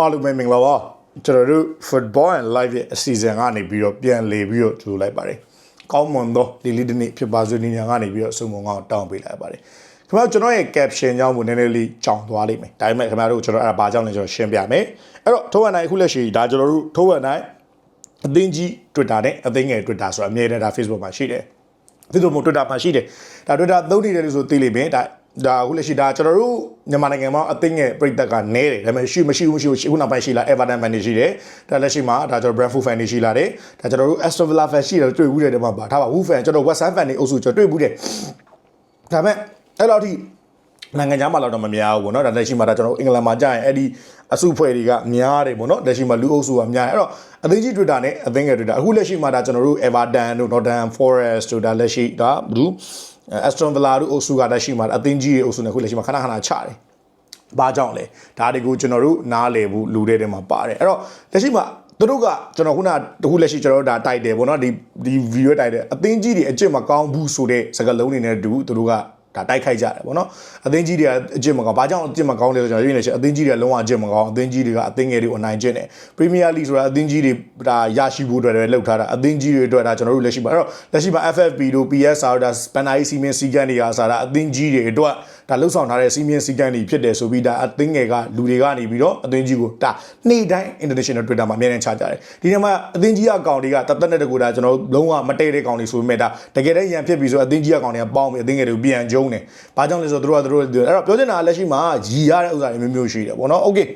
အားလုံးပဲမင်္ဂလာပါကျွန်တော်တို့ football and live ရဲ့အစီအစဉ်ကနေပြီးတော့ပြန်လေပြီးတော့ကြိုလိုက်ပါတယ်ကောင်းမွန်သောဒီလေးတစ်နေ့ဖြစ်ပါစို့နေညာကနေပြီးတော့အစုံမုံကောင်းတောင်းပေးလိုက်ပါတယ်ခင်ဗျားကျွန်တော်ရဲ့ caption ကြောင့်မို့နည်းနည်းလေးကြောင်သွားလိမ့်မယ်ဒါပေမဲ့ခင်ဗျားတို့ကျွန်တော်အဲ့ဒါဘာကြောင့်လဲကျွန်တော်ရှင်းပြမယ်အဲ့တော့ထိုးဝမ်နိုင်အခုလက်ရှိဒါကျွန်တော်တို့ထိုးဝမ်နိုင်အသင်းကြီး Twitter နဲ့အသင်းငယ် Twitter ဆိုတာအမြဲတမ်းဒါ Facebook မှာရှိတယ် Facebook မှာ Twitter မှာရှိတယ်ဒါ Twitter သုံးနေတယ်လို့ဆိုသိလိမ့်မယ်ဒါ ဒါအခုလက်ရှိဒါကျွန်တော်တို့မြန်မာနိုင်ငံမှာအသင်းငယ်ပြည်သက်ကနဲတယ်ဒါပေမဲ့ရှိမရှိဘူးမရှိဘူးရှိခုနောက်ပိုင်းရှိလာ Everton fan တွေရှိတယ်ဒါလက်ရှိမှာဒါကျွန်တော် Brentford fan တွေရှိလာတယ်ဒါကျွန်တော်တို့ Aston Villa fan ရှိတယ်တွေ့ဘူးတယ်ဒီမှာပါဒါပါ Wolves fan ကျွန်တော် West Ham fan တွေအုပ်စုကျွန်တော်တွေ့ဘူးတယ်ဒါပေမဲ့အဲ့လောက်ထိနိုင်ငံခြားမှာတော့မများဘူးပေါ့နော်ဒါလက်ရှိမှာဒါကျွန်တော်အင်္ဂလန်မှာကြာရင်အဲ့ဒီအစုဖွဲ့တွေကများတယ်ပေါ့နော်လက်ရှိမှာလူအုပ်စုကများတယ်အဲ့တော့အသင်းကြီး Twitter နဲ့အသင်းငယ် Twitter အခုလက်ရှိမှာဒါကျွန်တော်တို့ Everton တို့ Nottingham Forest တို့ဒါလက်ရှိဒါဘူး Aston Villa တို့အုပ်စုကလက်ရှိမှာအသင်းကြီးရဲ့အုပ်စုနဲ့အခုလက်ရှိမှာခဏခဏချတယ်ဘာကြောင့်လဲဒါတွေကိုကျွန်တော်တို့နားလည်ဘူးလူတွေထဲမှာပါတယ်အဲ့တော့လက်ရှိမှာသူတို့ကကျွန်တော်ခုနတခုလက်ရှိကျွန်တော်တို့ဒါတိုက်တယ်ပေါ့နော်ဒီဒီ video တိုက်တယ်အသင်းကြီးတွေအကျင့်မကောင်းဘူးဆိုတဲ့စကားလုံးတွေနဲ့တူသူတို့က ဒါတိုက်ခိုက်ကြတယ်ပေါ့နော်အသင်းကြီးတွေကအကျင့်မကောင်းဘာကြောင့်အကျင့်မကောင်းလဲဆိုတော့ကျွန်တော်ရေးနေချက်အသင်းကြီးတွေကလုံးဝအကျင့်မကောင်းအသင်းကြီးတွေကအသင်းငယ်တွေကိုအနိုင်ကျင့်တယ်ပရီးမီးယားလိဆိုတာအသင်းကြီးတွေဒါရရှိဖို့အတွက်လည်းလှုပ်ထားတာအသင်းကြီးတွေအတွက်ဒါကျွန်တော်တို့လက်ရှိမှာအဲ့တော့လက်ရှိမှာ FFP တို့ PSR တို့ဒါစပန်နာရေးစီမင်းစီကန်းတွေကစားတာအသင်းကြီးတွေအတွက် ဒါလှုပ်ဆောင်ထားတဲ့စီမင်းစီကန်းတွေဖြစ်တယ်ဆိုပြီးဒါအသင်းငယ်ကလူတွေကနေပြီးတော့အသင်းကြီးကိုဒါနေ့တိုင်း international Twitter မှာအများနဲ့ချကြတယ်ဒီနေ့မှာအသင်းကြီးအကောင့်တွေကတသက်နဲ့တကူဒါကျွန်တော်တို့လုံးဝမတည့်တဲ့ကောင်တွေဆိုပေမဲ့ဒါတကယ်တမ်းရန်ဖြစ်ပြီဆိုအသင်းကြီးအကောင့်တွေကပေါင်းပြီးအသင်းငယ်တွေကိုပြန်ကျုံးတယ်ဘာကြောင့်လဲဆိုတော့တို့ကတို့အဲ့တော့ပြောချင်တာလက်ရှိမှာရီရတဲ့ဥစ္စာတွေမျိုးမျိုးရှိတယ်ပေါ့နော် okay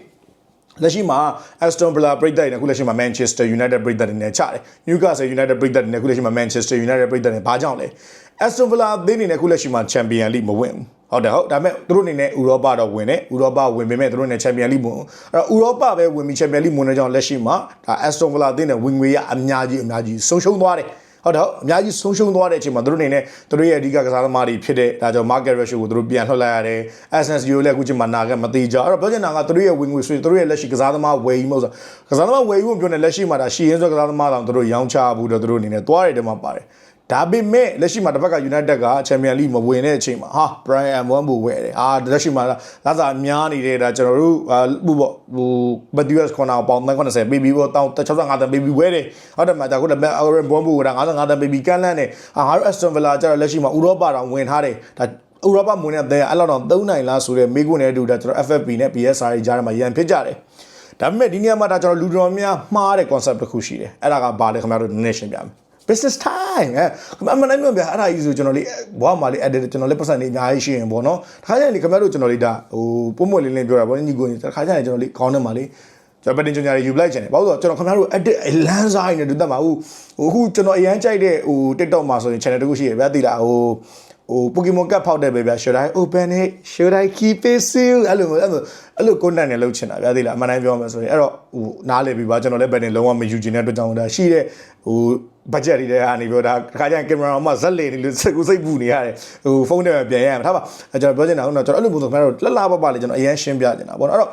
လက်ရှိမှာ Aston Villa ပြည်သက်တွေနဲ့ခုလက်ရှိမှာ Manchester United ပြည်သက်တွေနဲ့ချတယ်။ Newcastle United ပြည်သက်တွေနဲ့ခုလက်ရှိမှာ Manchester United ပြည်သက်တွေဘာကြောင့်လဲ။ Aston Villa အသင်းအနေနဲ့ခုလက်ရှိမှာ Champion League မဝင်ဘူး။ ဟုတ်တယ်ဟုတ်ဒါပေမဲ့သူတို့အနေနဲ့ဥရောပတော့ဝင်တယ်။ဥရောပဝင်ပေမဲ့သူတို့အနေနဲ့ Champion League မဝင်ဘူး။အဲ့တော့ဥရောပပဲဝင်ပြီး Champion League ဝင်တဲ့ကြောင့်လက်ရှိမှာဒါ Aston Villa အသင်းနဲ့ဝင်ငွေရအများကြီးအများကြီးဆုံးရှုံးသွားတယ်။ဟုတ်တယ်ဟုတ်အများကြီးဆုံးရှုံးသွားတဲ့အချိန်မှာသူတို့အနေနဲ့သူတို့ရဲ့အဓိကကစားသမားတွေဖြစ်တဲ့ဒါကြောင့် market ratio ကိုသူတို့ပြန်လှည့်လိုက်ရတယ် essence ကိုလည်းအခုချိန်မှာနာကမသေးကြအဲ့တော့ပြောချင်တာကသူတို့ရဲ့ဝင်ငွေဆွေသူတို့ရဲ့လက်ရှိကစားသမားဝယ်ယူမှုဆိုကစားသမားဝယ်ယူမှုပြောနေလက်ရှိမှာဒါရှီရင်းဆိုကစားသမားတောင်သူတို့ရောင်းချဘူးတော့သူတို့အနေနဲ့သွားရတယ်တမှာပါတယ် ဒါပေမဲ့လက်ရှိမှာတစ်ဖက်က United က Champion League မဝင်တဲ့အချိန်မှာဟာ Brian M1 ဘူဝယ်တယ်အာလက်ရှိမှာလာစားများနေတဲ့ဒါကျွန်တော်တို့ဟိုပေါ့ဟို Matthias Corner ပေါင်390ပေးပြီးပေါ့တောင်း65တန်းပေးပြီးဝယ်တယ်ဟုတ်တယ်မှာဒါခုလည်း Aaron Bon ဘူက55တန်းပေးပြီးကန့်လန့်တယ်အာငါတို့ Aston Villa ကျတော့လက်ရှိမှာဥရောပတောင်ဝင်ထားတယ်ဒါဥရောပမဝင်တဲ့အဲ့လောက်တော့သုံးနိုင်လားဆိုတော့မိကွန်းနဲ့အတူဒါကျွန်တော် FFP နဲ့ PSR ကြားထဲမှာရန်ဖြစ်ကြတယ်ဒါပေမဲ့ဒီနေရာမှာဒါကျွန်တော်လူတော်များမှားတဲ့ concept တစ်ခုရှိတယ်အဲ့ဒါကဘာလဲခင်ဗျားတို့နည်းနည်းရှင်းပြမယ် business time အဲအမှန်တိုင်းပြောပြအဲ့ဒါကြီးဆိုကျွန်တော်လေးဘွားမှာလေး edit ကျွန်တော်လေးပတ်စံနေအများကြီးရှိရင်ပေါ့နော်တခါကျရင်လေခင်ဗျားတို့ကျွန်တော်လေးဒါဟိုပုံမွက်လေးလေးပြောတာပေါ့ညီကိုညီတခါကျရင်ကျွန်တော်လေးခေါင်းထဲမှာလေးကျွန်တော်ပတင်ကျွန်ညာတွေယူလိုက်ချင်တယ်ဘာလို့ဆိုတော့ကျွန်တော်ခင်ဗျားတို့ edit အလန်းစားနေတူတတ်မှာဟိုအခုကျွန်တော်အရန်ကြိုက်တဲ့ဟို TikTok မှာဆိုရင် channel တခုရှိရဗျာသိလားဟိုဟို Pokemon Card ဖောက်တဲ့ပဲဗျာ should I open it should I keep it sealed အဲ့လိုအဲ့လိုအဲ့လို content တွေလုပ်ချင်တာဗျာသိလားအမှန်တိုင်းပြောမှာဆိုရင်အဲ့တော့ဟိုနားလည်ပြီပါကျွန်တော်လည်းဘယ်နဲ့လုံးဝမယူချင်တဲ့အတွက်ကြောင့်ဒါရှိတဲ့ဟို budget တွေတဲ့ဟာနေပြောဒါတခါကျရင်ကင်မရာမှာဇက်လေနေလို့စိတ်ကူစိတ်ပူနေရတယ်ဟိုဖုန်းထဲမှာပြန်ရရမှာထားပါအဲ့ကျွန်တော်ပြောချင်တာဟုတ်တော့ကျွန်တော်အဲ့လိုပုံစံခင်ဗျားတို့လှလှပပလေးကျွန်တော်အရင်ရှင်းပြချင်တာပေါ့နော်အဲ့တော့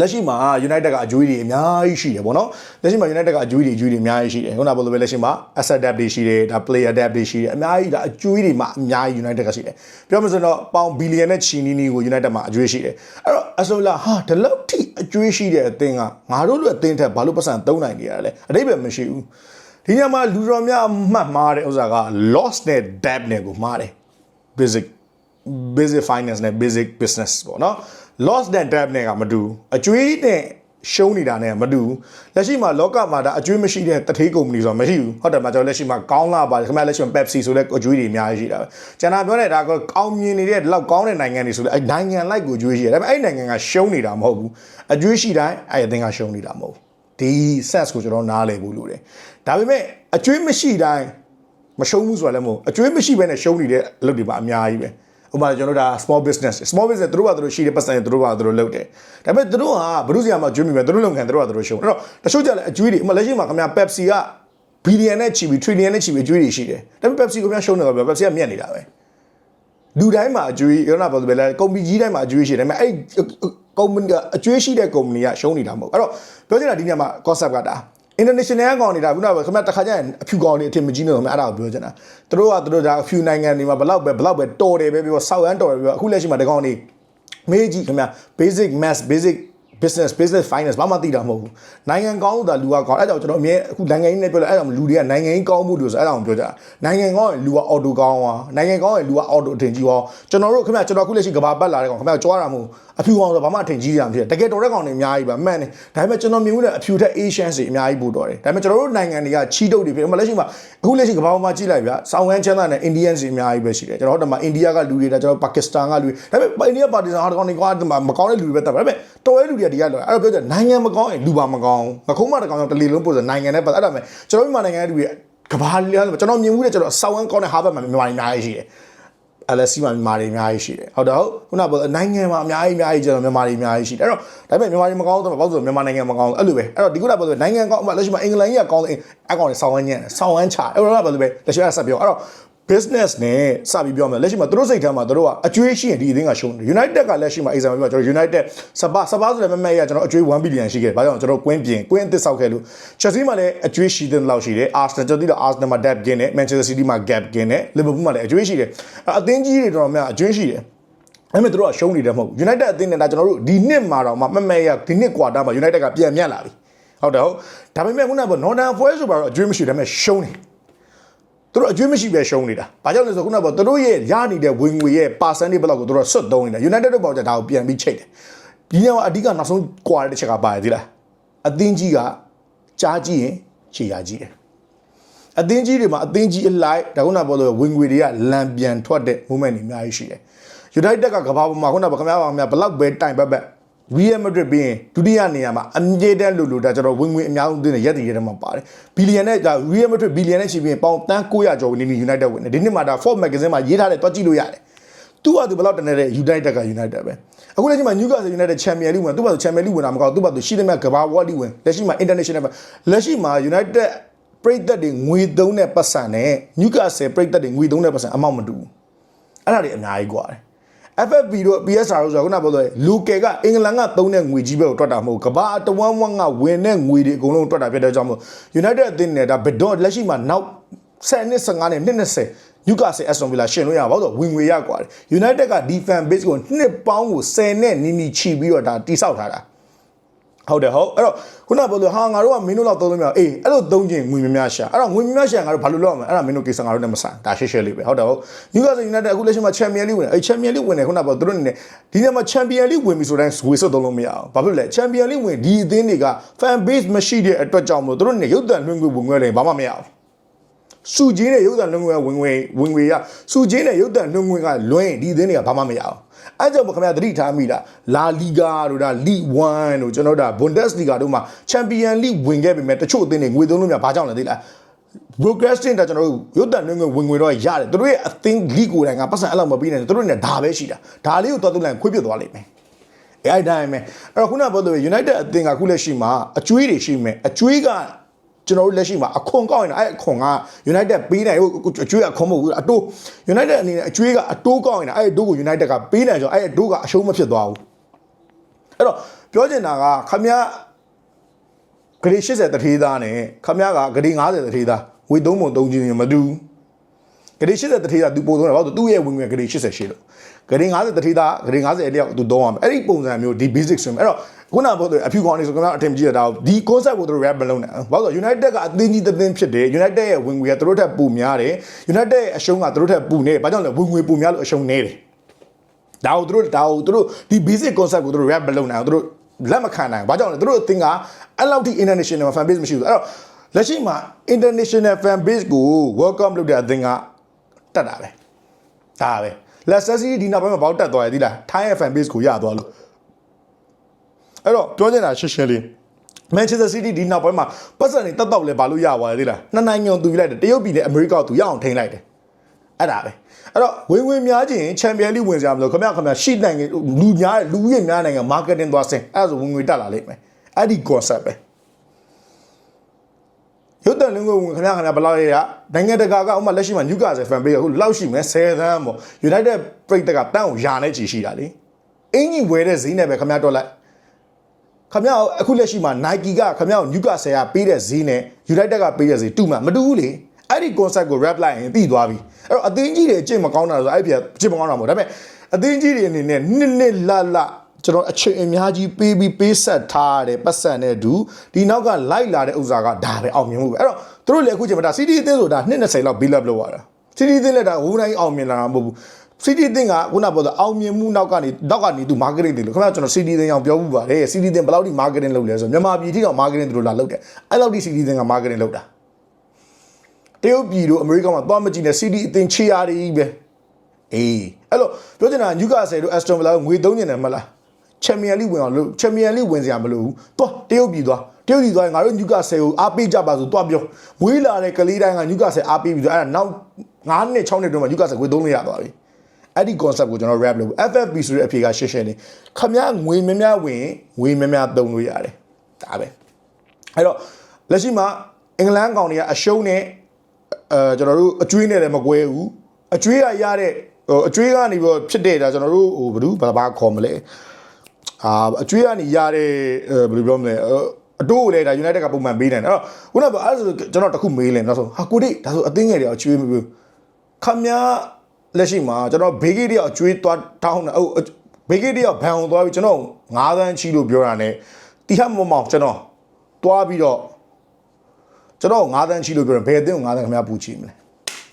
လက်ရှိမှာ United ကအကျွေးတွေအများကြီးရှိတယ်ပေါ့နော်လက်ရှိမှာ United ကအကျွေးတွေအကျွေးတွေအများကြီးရှိတယ်ခုနကပြောလို့ပဲလက်ရှိမှာ asset adapt တွေရှိတယ်ဒါ player adapt တွေရှိတယ်အများကြီးဒါအကျွေးတွေမှာအများကြီး United ကရှိတယ်ပြောမှဆိုတော့ပေါင်ဘီလီယံနဲ့ချီနီနီကို United မှာအကျွေးရှိတယ်အဲ့တော့အဆိုလာဟာဒီလောက်ထိအကျွေးရှိတဲ့အသင်းကငါတို့လိုအသင်းထက်ဘာလို့ပတ်စံသုံးနိုင်နေရလဲအတိတ်ပဲမရှိဘူး ဒီညမှာလူတော်များအမှတ်မှားတဲ့ဥစ္စာက loss နဲ့ debt နဲ့ကိုမှားတယ် basic basic finance နဲ့ basic business ပေါ့နော် loss နဲ့ debt နဲ့ကမတူအကျွေးနဲ့ရှုံးနေတာနဲ့မတူဘူးလက်ရှိမှာလောကမှာဒါအကျွေးမရှိတဲ့တထေးကုမ္ပဏီဆိုတာမရှိဘူးဟုတ်တယ်မှာကျွန်တော်လက်ရှိမှာကောင်းလာပါတယ်ခင်ဗျာလက်ရှိမှာ Pepsi ဆိုတဲ့အကျွေးတွေအများကြီးရှိတာပဲကျွန်တော်ပြောနေတာကကောင်းမြင်နေတဲ့လောက်ကောင်းတဲ့နိုင်ငံတွေဆိုလဲအဲနိုင်ငံလိုက်ကိုအကျွေးရှိတယ်ဒါပေမဲ့အဲ့နိုင်ငံကရှုံးနေတာမဟုတ်ဘူးအကျွေးရှိတိုင်းအဲ့အသင်းကရှုံးနေတာမဟုတ်ဘူး ဒီ sense ကိုကျွန်တော်နားလည်ဖို့လိုတယ်ဒါပေမဲ့အကျွေးမရှိတိုင်းမရှုံးဘူးဆိုတာလည်းမဟုတ်အကျွေးမရှိဘဲနဲ့ရှုံးနေတဲ့အလုပ်တွေပါအများကြီးပဲဥပမာကျွန်တော်တို့ဒါ small business small business သူတို့ကသူတို့ရှိတဲ့ပတ်စံတွေသူတို့ကသူတို့လုပ်တယ်ဒါပေမဲ့သူတို့ကဘုရုစရာမှာကျွေးမိမယ်သူတို့လုပ်ငန်းသူတို့ကသူတို့ရှုံးအဲ့တော့တချို့ကြလည်းအကျွေးတွေဥပမာလက်ရှိမှာခင်ဗျာ Pepsi ကဘီလီယံနဲ့ချီပြီး trillion နဲ့ချီပြီးအကျွေးတွေရှိတယ်ဒါပေမဲ့ Pepsi ကိုခင်ဗျာရှုံးနေတော့ Pepsi ကမြတ်နေတာပဲလူတိုင်းမှာအကျွေးရောနာပေါ်ဆိုပဲလဲကုမ္ပဏီကြီးတိုင်းမှာအကျွေးရှိတယ်ဒါပေမဲ့အဲ့ ကုမ္ပဏီကအကျွေးရှိတဲ့ကုမ္ပဏီကရှုံးနေတာမဟုတ်အဲ့တော့ပြောချင်တာဒီညမှာ concept ကဒါ international ကောင်နေတာခုနကခင်ဗျတခါကျရင်အဖြူကောင်တွေအထင်မကြီးနေတော့ခင်ဗျအဲ့ဒါကိုပြောချင်တာသူတို့ကသူတို့ဒါအဖြူနိုင်ငံတွေမှာဘလောက်ပဲဘလောက်ပဲတော်တယ်ပဲပြောဆောက်ရမ်းတော်တယ်ပြောအခုလက်ရှိမှာဒီကောင်တွေမေးကြည့်ခင်ဗျ basic math basic business business finance ဘာမှသိတာမဟုတ်ဘူးနိုင်ငံကောင်းတာလူကကောင်းအဲ့ကြောင့်ကျွန်တော်အမြဲအခုနိုင်ငံရေးနဲ့ပြောလဲအဲ့ကြောင့်လူတွေကနိုင်ငံရေးကောင်းမှုလို့ဆိုအဲ့ဒါကိုပြောကြတာနိုင်ငံကောင်းရင်လူကအော်တိုကောင်းသွားနိုင်ငံကောင်းရင်လူကအော်တိုအထင်ကြီးသွားကျွန်တော်တို့ခင်ဗျကျွန်တော်အခုလက်ရှိကဘာပတ်လာတဲ့ကောင်ခင်ဗျကြွားတာမဟုတ်အဖြူကောင်ဆိုဘာမှအထင်ကြီးရမှာဖြစ်တယ်တကယ်တော်တဲ့ကောင်တွေအများကြီးပါမှန်တယ်ဒါပေမဲ့ကျွန်တော်မြင်မှုတဲ့အဖြူထက် Asian တွေအများကြီးပို့တော်တယ်ဒါပေမဲ့ကျွန်တော်တို့နိုင်ငံတွေကချီတုတ်တွေဖြစ်တယ်လက်ရှိမှာအခုလက်ရှိကဘာမှာကြည့်လိုက်ဗျာဆောင်းဝမ်းချမ်းသာနဲ့ Indian တွေအများကြီးပဲရှိတယ်ကျွန်တော်တို့ကမှအိန္ဒိယကလူတွေဒါကျွန်တော်ပါကစ္စတန်ကလူတွေဒါပေမဲ့အိန္ဒိယပါတီဆန်ဟာကောင်တွေကွာမကောင်းတဲ့လူတွေပဲတက်ပါဒါပေမဲ့တော်ရဲလူတွေကဒီကလောအဲ့တော့ပြောကြနိုင်ငံမကောင်းရင်လူပါမကောင်းငခုံးမတကောင်ကြောင့်တလီလုံးပို့ဆိုနိုင်ငံနဲ့ပတ်အဲ့ဒါမဲ့ကျွန်တော်မြန်မာနိုင်ငံလူတွေကဘာလျာကျွန်တော်မြင်မှုတဲ့ကျွန်တော်ဆောင်းဝမ်းကောင်းတဲ့ Harvard မှာမြန်မာတွေအများကြီးရှိတယ် LSC မှာမြန်မာတွေအများကြီးရှိတယ်ဟုတ်တယ်ဟုတ်ခုနကပြောနိုင်ငံမှာအများကြီးအများကြီးကျွန်တော်မြန်မာတွေအများကြီးရှိတယ်အဲ့တော့ဒါပေမဲ့မြန်မာတွေမကောင်းတော့ဘာလို့ဆိုမြန်မာနိုင်ငံမကောင်းအဲ့လိုပဲအဲ့တော့ဒီခုနကပြောနိုင်ငံကောင်းလက်ရှိမှာအင်္ဂလန်ကြီးကကောင်းတယ်အကောင်တွေဆောင်းဝမ်းညံ့ဆောင်းဝမ်းချအဲ့တော့ဘာလို့ပဲလက်ရှိကဆက်ပြောအဲ့တော့ business နဲ့စပြီးပြောမယ်လက်ရှိမှာသူတို့စိတ်ထဲမှာသူတို့ကအကျွေးရှိရင်ဒီအသင်းကရှုံးတယ် United ကလက်ရှိမှာ example ပြောကျွန်တော် United စပါစပါဆိုလည်းမမဲ့ရကျွန်တော်အကျွေး1 billion ရှိခဲ့တယ်ဘာကြောင့်ကျွန်တော်ကွင်းပြင်ကွင်းအသစ်ဆောက်ခဲ့လို့ Chelsea မှာလည်းအကျွေးရှိတဲ့လောက်ရှိတယ် Arsenal ကျွန်တော်သိတော့ Arsenal မှာ depth ကင်းတယ် Manchester City မှာ gap ကင်းတယ် Liverpool မှာလည်းအကျွေးရှိတယ်အသင်းကြီးတွေတော်တော်များအကျွေးရှိတယ်အဲ့မဲ့တို့ကရှုံးနေတယ်မဟုတ်ဘူး United အသင်းနဲ့ဒါကျွန်တော်တို့ဒီနှစ်မှာတော့မမမဲ့ရဒီနှစ်ကွာတာမှာ United ကပြန်မြတ်လာပြီဟုတ်တယ်ဟုတ်ဒါပေမဲ့ခုနက Northern Forest ဆိုပါတော့အကျွေးမရှိဒါပေမဲ့ရှုံးတယ် သူတို့အကျွေးမရှိပဲရှုံးနေတာ။ဘာကြောင့်လဲဆိုခုနကသူတို့ရဲ့ရနေတဲ့ဝင်ငွေရဲ့ percentage ဘယ်လောက်ကိုသူတို့ဆွတ်သုံးနေတာ။ United တို့ပေါ့ကြဒါကိုပြန်ပြီးချိတ်တယ်။ဒီနေ့ကအဓိကနောက်ဆုံးကွာတဲ့တစ်ချက်ကပါတယ်ဒီလား။အသင်းကြီးကကြားကြည့်ရင်ခြေရကြီးတယ်။အသင်းကြီးတွေမှာအသင်းကြီးအလိုက်ဒါခုနကပြောလို့ဝင်ငွေတွေကလံပြန်ထွက်တဲ့ moment တွေအများကြီးရှိတယ်။ United ကကဘာပေါ်မှာခုနကခင်ဗျားပါခင်ဗျာဘလောက်ပဲတိုင်ပတ်ပတ် Real Madrid ပြီးရင်ဒုတိယနေရာမှာအမြင့်တက်လို့လို့ဒါကျွန်တော်ဝင်ဝင်အများဆုံးတင်တဲ့ရက်တည်ရက်တည်းမှာပါတယ်ဘီလီယံနဲ့ Real Madrid ဘီလီယံနဲ့ရှိပြီးရင်ပေါင်တန်း900ကျော်ဝင်နေ United ဝင်နေဒီနှစ်မှာဒါ Forbes Magazine မှာရေးထားတဲ့တွက်ကြည့်လို့ရတယ်သူ့ဟာသူဘယ်လောက်တနေတဲ့ United က United ပဲအခုလက်ရှိမှာ Newcastle United Champion League ဝင်သူ့ဘာသူ Champion League ဝင်တာမကောက်သူ့ဘာသူရှိသမျှကဘာ World League ဝင်လက်ရှိမှာ International ပဲလက်ရှိမှာ United ပရိသတ်တွေငွေသုံးတဲ့ပတ်စံနဲ့ Newcastle ပရိသတ်တွေငွေသုံးတဲ့ပတ်စံအမောက်မတူဘူးအဲ့ဒါတွေအများကြီးကွာတယ် FFP တို့ PSR တို့ဆိုတော့ခုနပြောတဲ့လူကယ်ကအင်္ဂလန်ကသုံးတဲ့ငွေကြီးပဲကိုတွက်တာမဟုတ်ကဘာတဝမ်းဝမ်းကဝင်တဲ့ငွေတွေအကုန်လုံးတွက်တာဖြစ်တဲ့ကြောင့်မို့ United အသင်းနဲ့ဒါဘယ်တော့လက်ရှိမှာနောက်10နှစ်15နှစ်နှစ်20 Newcastle Aston Villa ရှင်လို့ရပါတော့ဝင်ငွေရกว่าတယ် United က defense base ကိုနှစ်ပေါင်းကို10နဲ့နီးနီးချီပြီးတော့ဒါတိဆောက်ထားတာ ဟုတ်တယ်ဟုတ်အဲ့တော့ခုနကပြောလို့ဟာငါတို့ကမင်းတို့လောက်သုံးလို့မရအေးအဲ့လိုသုံးခြင်းငွေများများရှာအဲ့တော့ငွေများများရှာငါတို့ဘာလို့လုပ်ရမလဲအဲ့ဒါမင်းတို့ကိစ္စငါတို့နဲ့မဆိုင်ဒါရှေ့ရှေ့လေးပဲဟုတ်တယ်ဟုတ် Newcastle United အခုလက်ရှိမှာ Champion League ဝင်တယ်အဲ့ Champion League ဝင်တယ်ခုနကပြောသူတို့အနေနဲ့ဒီနေ့မှာ Champion League ဝင်ပြီဆိုတိုင်းဝေစွတ်သုံးလို့မရအောင်ဘာဖြစ်လဲ Champion League ဝင်ဒီအသင်းတွေက fan base မရှိတဲ့အတွက်ကြောင့်မလို့သူတို့အနေနဲ့ရုပ်တံလွှင့်ငွေဝင်ငွေတယ်ဘာမှမရအော င်စုကြီးနဲ့ရုပ်တံလွှင့်ငွေဝင်ငွေဝင်ငွေရစုကြီးနဲ့ရုပ်တံလွှင့်ငွေကလွှင့်ဒီအသင်းတွေကဘာမှမရအောင်အဲကြောင့်ခင်ဗျာသတိထားမိလားလာလီဂါတို့ဒါလီ1တို့ကျွန်တော်တို့ဒါဘွန်ဒက်စ်လီဂါတို့မှာချန်ပီယံလိဝင်ခဲ့ပေမဲ့တချို့အသင်းတွေငွေသုံးလို့မရဘာကြောင့်လဲသိလား broadcasting တာကျွန်တော်တို့ရုပ်တံငွေဝင်ငွေတော့ရတယ်သူတို့ရဲ့အသင်း league ကိုယ်တိုင်ကပတ်စံအဲ့လောက်မပြီးနိုင်သူတို့နဲ့ဒါပဲရှိတာဒါလေးကိုတော်တော်လန်ခွေးပြစ်သွားလိမ့်မယ်အဲ့တိုင်းပဲအဲ့တော့ခုနကပြောလို့ United အသင်းကခုလက်ရှိမှာအကျွေးတွေရှိမယ်အကျွေးက ကျွန်တော်တို့လက်ရှိမှာအခွန်ကောက်ရင်အဲ့အခွန်က United ပေးနိုင်အကျွေးကအခွန်မဟုတ်ဘူးအတိုး United အနေနဲ့အကျွေးကအတိုးကောက်ရင်အဲ့အတိုးကို United ကပေးနိုင်ဆိုအဲ့အတိုးကအရှုံးမဖြစ်သွားဘူးအဲ့တော့ပြောချင်တာကခမရဂရေ80တထေးသားနဲ့ခမရကဂရေ90တထေးသားဝေသုံးပုံသုံးချင်းမတူဘူးဂရေ80တထေးသားသူပုံသုံးတယ်ဘာလို့သူ့ရဲ့ဝင်ငွေဂရေ80ရှိလို့ဂရေ90တထေးသားဂရေ90အလျောက်သူသုံးရမယ်အဲ့ဒီပုံစံမျိုးဒီ basic ဆိုရင်အဲ့တော့ ခုနပြောတဲ့အဖြူခေါင်းနေဆိုကျွန်တော်အထင်ကြီးရတာဒီ concept ကိုသူတို့ rap မလုပ်နဲ့ဘာလို့ United ကအသင်းကြီးတစ်သင်းဖြစ်တယ် United ရဲ့ဝင်ငွေကသူတို့ထက်ပိုများတယ် United ရဲ့အရှုံးကသူတို့ထက်ပိုနေဘာကြောင့်လဲဝင်ငွေပိုများလို့အရှုံးနေတယ်ဒါကိုသူတို့ဒါကိုသူတို့ဒီ basic concept ကိုသူတို့ rap မလုပ်နိုင်အောင်သူတို့လက်မခံနိုင်ဘူးဘာကြောင့်လဲသူတို့အသင်းကအဲ့လောက်ထိ international fan base မရှိဘူးအဲ့တော့လက်ရှိမှာ international fan base ကို welcome လုပ်တဲ့အသင်းကတက်တာပဲဒါပဲ Leicester City ဒီနောက်ပိုင်းမှာဘောက်တက်သွားရည်သီလား Thai fan base ကိုရသွားလို့ အဲ့တော့ပြောချင်တာရှင်းရှင်းလေး Manchester City ဒီနောက်ပိုင်းမှာပတ်စံနေတက်တော့လဲဘာလို့ရသွားရသေးလားနှစ်နိုင်ငံသူယူလိုက်တယ်တရုတ်ပြည်နဲ့အမေရိကသူရအောင်ထိန်းလိုက်တယ်အဲ့ဒါပဲအဲ့တော့ဝင်ဝင်များချင်းချန်ပီယံလိဝင်စရာမလိုခမခမရှိနိုင်ငံလူများလူကြီးများနိုင်ငံ marketing သွားစင်အဲ့ဒါဆိုဝင်ငွေတက်လာလိမ့်မယ်အဲ့ဒီ concept ပဲရုပ်တံလင်းကိုဝင်ခဏခဏဘယ်လောက်ရရနိုင်ငံတကာကဥမာလက်ရှိမှာ Newcastle fan base ကအခုလောက်ရှိမယ်10သန်းပေါ့ United ပြိတ္တကတန်းကိုယာနဲ့ကြီးရှိတာလေအင်ကြီးဝယ်တဲ့ဈေးနဲ့ပဲခမတွက်လိုက် ခမအခုလက်ရှိမှာ Nike ကခမကို Newcastle ကပေးတဲ့ဈေးနဲ့ United ကပေးတဲ့ဈေးတူမှမတူဘူးလေအဲ့ဒီ concept ကို rap လိုက်ရင်သိသွားပြီအဲ့တော့အသင်းကြီးတွေအကျင့်မကောင်းတာဆိုအဲ့ပြအကျင့်မကောင်းတာမဟုတ်ဒါပေမဲ့အသင်းကြီးတွေအနေနဲ့နှစ်နှစ်လလကျွန်တော်အချိန်အများကြီးပေးပြီးပေးဆက်ထားရတဲ့ပတ်စံနဲ့အတူဒီနောက်ကလိုက်လာတဲ့ဥစ္စာကဒါပဲအောင်မြင်မှုပဲအဲ့တော့သူတို့လည်းအခုချိန်မှာဒါ CD အသင်းဆိုတာ220လောက် build up လုပ်ရတာ CD အသင်းလည်းဒါဝူတိုင်းအောင်မြင်လာတာမဟုတ်ဘူး CD အသင်းကခုနပြောတဲ့အောင်မြင်မှုနောက်ကနေနောက်ကနေသူ marketing တွေလို့ခင်ဗျာကျွန်တော် CD အသင်းအောင်ပြောမှုပါတယ် CD အသင်းဘယ်လောက်ထိ marketing လုပ်လဲဆိုတော့မြန်မာပြည်ထိတော့ marketing သူတို့လာလုပ်တယ်အဲ့လောက်ထိ CD အသင်းက marketing လုပ်တာတရုတ်ပြည်တို့အမေရိကန်မှာသွားမကြည့်နဲ့ CD အသင်းချီရတွေကြီးပဲအေးအဲ့လိုပြောချင်တာညူကာဆယ်တို့ Aston Villa ကိုငွေသုံးနေတယ်မလားချန်ပီယံလိဝင်အောင်လို့ချန်ပီယံလိဝင်စရာမလိုဘူးသွားတရုတ်ပြည်သွားတရုတ်ပြည်သွားရင်ငါတို့ညူကာဆယ်ကိုအားပေးကြပါဆိုသွားပြောမွေးလာတဲ့ကလေးတိုင်းကညူကာဆယ်အားပေးပြီးဆိုအဲ့ဒါနောက်9နှစ်6နှစ်တွင်းမှာညူကာဆယ်ကိုသုံးလို့ရသွားပြီ အဲ့ဒီ concept ကိုကျွန်တော် rap လုပ် FFP ဆိုတဲ့အဖြေကရှင်းရှင်းလေးခမရငွေများများဝင်ငွေများများသုံးလို့ရတယ်ဒါပဲအဲ့တော့လက်ရှိမှာအင်္ဂလန်ကောင်တွေကအရှုံးနဲ့အဲကျွန်တော်တို့အကျွေးနဲ့လည်းမကွဲဘူးအကျွေးကရတဲ့ဟိုအကျွေးကနေပြီးတော့ဖြစ်တဲ့ဒါကျွန်တော်တို့ဟိုဘယ်သူဘာဘာခေါ်မလဲအာအကျွေးကနေရတဲ့အဲဘယ်လိုပြောမလဲအဲအတိုးကိုလည်းဒါ United ကပုံမှန်ပေးတယ်နော်ခုနကအဲ့ဒါဆိုကျွန်တော်တခုမေးလဲနောက်ဆုံးဟာကိုတိဒါဆိုအသင်းငယ်တွေအကျွေးမပေးခမများ လက်ရှိမှာကျွန်တော်ဘေးဂိတ်တွေအကျွေးသွားတောင်းတယ်ဟုတ်ဘေးဂိတ်တွေဘန်အောင်သွားပြီးကျွန်တော်9သန်းချီလို့ပြောတာ ਨੇ တီဟတ်မမောင်ကျွန်တော်သွားပြီးတော့ကျွန်တော်9သန်းချီလို့ပြောရင်ဘယ်အသင်းကို9သန်းခမများပူချီမလဲ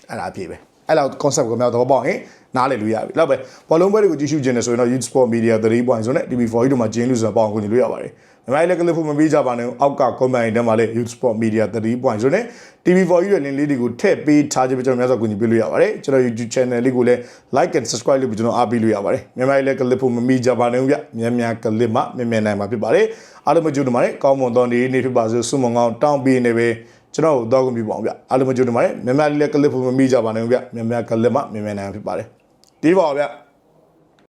အဲ့ဒါအပြည့်ပဲအဲ့လောက် concept ကိုခမများသဘောပေါက်ရင်နားလည်လို့ရပြီလောက်ပဲဘောလုံးပွဲတွေကိုကြည့်ရှုခြင်းနဲ့ဆိုရင်တော့ Youth Sport Media 3.0နဲ့ TV4 တို့မှာကျင်းလို့ဆိုတာပေါအောင်ကိုကြည့်လို့ရပါတယ် မြန်မာလည်းကလစ်ဖို့မပေးကြပါနဲ့အောက်က comment ထဲမှာလည်း Youth Sport Media 3.0နဲ့ TV4 ရဲ့ link လေးတွေကိုထည့်ပေးထားခြင်းပဲကျွန်တော်များစွာကူညီပေးလို့ရပါတယ်ကျွန်တော် YouTube channel လေးကိုလည်း like and subscribe လုပ်ပြီးကျွန်တော်အားပေးလို့ရပါတယ်မြန်မာလည်းကလစ်ဖို့မမီကြပါနဲ့ဗျမြန်မြန်ကလစ်မှမြန်မြန်နိုင်မှာဖြစ်ပါတယ်အားလုံးမကြိုးတပါတယ်ကောင်းမွန်သောနေ့နေ့ဖြစ်ပါစေဆုမွန်ကောင်းတောင်းပေးနေပဲကျွန်တော်တို့တော့ကုန်ပြပါအောင်ဗျအားလုံးမကြိုးတပါတယ်မြန်မာလည်းကလစ်ဖို့မမီကြပါနဲ့ဗျမြန်မာကလစ်မှမြန်မြန်နိုင်မှာဖြစ်ပါတယ်ဒီပါဗျ